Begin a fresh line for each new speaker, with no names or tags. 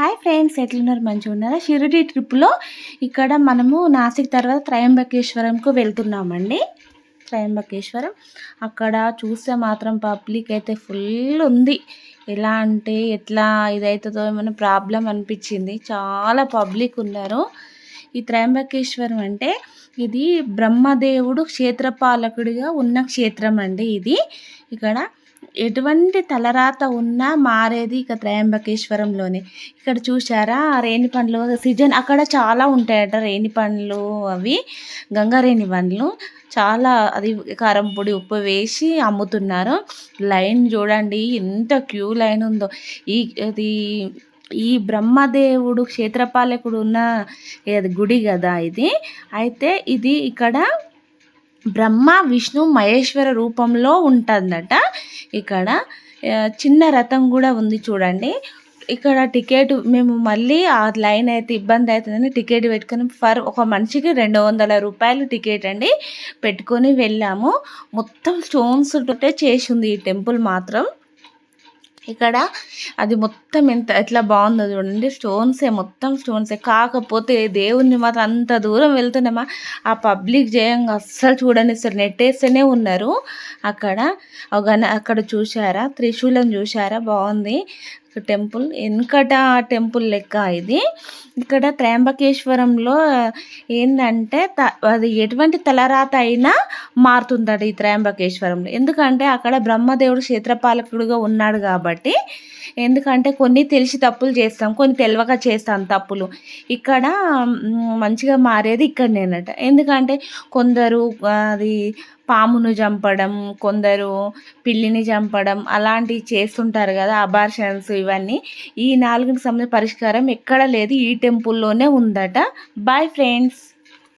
Hi friends ఎట్లున్నారు? మంచిగా ఉన్నారా? షిరిడి ట్రిప్లో ఇక్కడ మనము నాసిక్ తర్వాత త్రయంబకేశ్వరంకు వెళ్తున్నామండి. త్రయంబకేశ్వరం. అక్కడ చూస్తే మాత్రం పబ్లిక్ అయితే ఫుల్ ఉంది. ఎలా అంటే ఎట్లా ఇదవుతుందో ఏమైనా ప్రాబ్లం అనిపించింది. చాలా పబ్లిక్ ఉన్నారు. ఈ త్రయంబకేశ్వరం అంటే ఇది బ్రహ్మదేవుడు క్షేత్రపాలకుడిగా ఉన్న క్షేత్రం అండి ఇది. ఇక్కడ ఎటువంటి తలరాత ఉన్నా మారేది ఇక త్రయంబకేశ్వరంలోనే. ఇక్కడ చూసారా రేణి పండ్లు సీజన్ అక్కడ చాలా ఉంటాయట రేణి పండ్లు అవి గంగారేణి పండ్లు. చాలా అది కారం పొడి ఉప్పు వేసి అమ్ముతున్నారు. లైన్ చూడండి ఎంత క్యూ లైన్ ఉందో. ఈ అది ఈ బ్రహ్మదేవుడు క్షేత్రపాలకుడు ఉన్న గుడి కదా ఇది. అయితే ఇది ఇక్కడ బ్రహ్మ విష్ణు మహేశ్వర రూపంలో ఉంటుందట. ఇక్కడ చిన్న రథం కూడా ఉంది చూడండి. ఇక్కడ టికెట్ మేము మళ్ళీ ఆ లైన్ అయితే ఇబ్బంది అవుతుందని టికెట్ పెట్టుకొని ఫర్ ఒక మనిషికి రెండు వందల రూపాయలు టికెట్ అండి పెట్టుకొని వెళ్ళాము. మొత్తం స్టోన్స్ ఉంటే చేసి ఉంది ఈ టెంపుల్ మాత్రం. ఇక్కడ అది మొత్తం ఎంత ఎట్లా బాగుందో చూడండి. స్టోన్సే మొత్తం స్టోన్సే. కాకపోతే దేవుణ్ణి మాత్రం అంత దూరం వెళ్తున్నామా? ఆ పబ్లిక్ జయంగా అస్సలు చూడండి సార్ నెట్టేస్తేనే ఉన్నారు. అక్కడ అక్కడ చూశారా? త్రిశూలం చూశారా? బాగుంది. టెంపుల్ వెనుకట టెంపుల్ లెక్క ఇది. ఇక్కడ త్రయంబకేశ్వరంలో ఏంటంటే త అది ఎటువంటి తలరాత అయినా మారుతుందట ఈ త్రయంబకేశ్వరంలో. ఎందుకంటే అక్కడ బ్రహ్మదేవుడు క్షేత్రపాలకుడుగా ఉన్నాడు కాబట్టి ఎందుకంటే కొన్ని తెలిసి తప్పులు చేస్తాం కొన్ని తెలియక చేస్తాం తప్పులు. ఇక్కడ మంచిగా మారేది ఇక్కడనేనట. ఎందుకంటే కొందరు అది పామును చంపడం కొందరు పిల్లిని చంపడం అలాంటివి చేస్తుంటారు కదా అబార్షన్స్ ఇవన్నీ. ఈ నాలుగుకి సంబంధించిన పరిష్కారం ఎక్కడ లేదు. ఈ టెంపుల్లోనే ఉందట. Bye friends